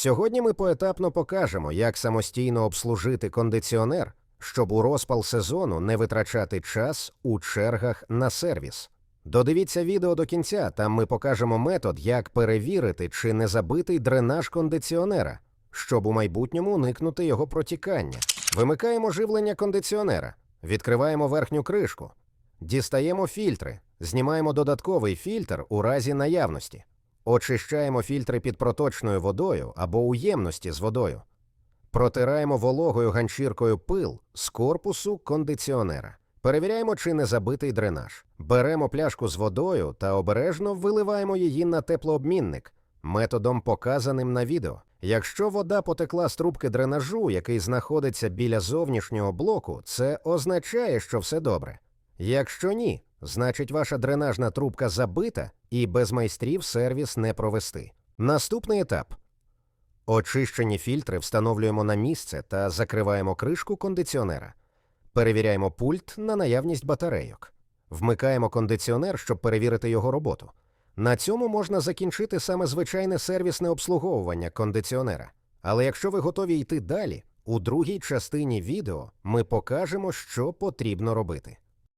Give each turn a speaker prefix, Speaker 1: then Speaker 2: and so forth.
Speaker 1: Сьогодні ми поетапно покажемо, як самостійно обслужити кондиціонер, щоб у розпал сезону не витрачати час у чергах на сервіс. Додивіться відео до кінця, там ми покажемо метод, як перевірити, чи не забитий дренаж кондиціонера, щоб у майбутньому уникнути його протікання. Вимикаємо живлення кондиціонера, відкриваємо верхню кришку, дістаємо фільтри, знімаємо додатковий фільтр у разі наявності, очищаємо фільтри під проточною водою або у ємності з водою. Протираємо вологою ганчіркою пил з корпусу кондиціонера. Перевіряємо, чи не забитий дренаж. Беремо пляшку з водою та обережно виливаємо її на теплообмінник методом, показаним на відео. Якщо вода потекла з трубки дренажу, який знаходиться біля зовнішнього блоку, це означає, що все добре. Якщо ні, значить ваша дренажна трубка забита і без майстрів сервіс не провести. Наступний етап Очищені фільтри встановлюємо на місце та закриваємо кришку кондиціонера. Перевіряємо пульт на наявність батарейок. Вмикаємо кондиціонер, щоб перевірити його роботу. На цьому можна закінчити саме звичайне сервісне обслуговування кондиціонера. Але якщо ви готові йти далі, у другій частині відео ми покажемо, що потрібно робити.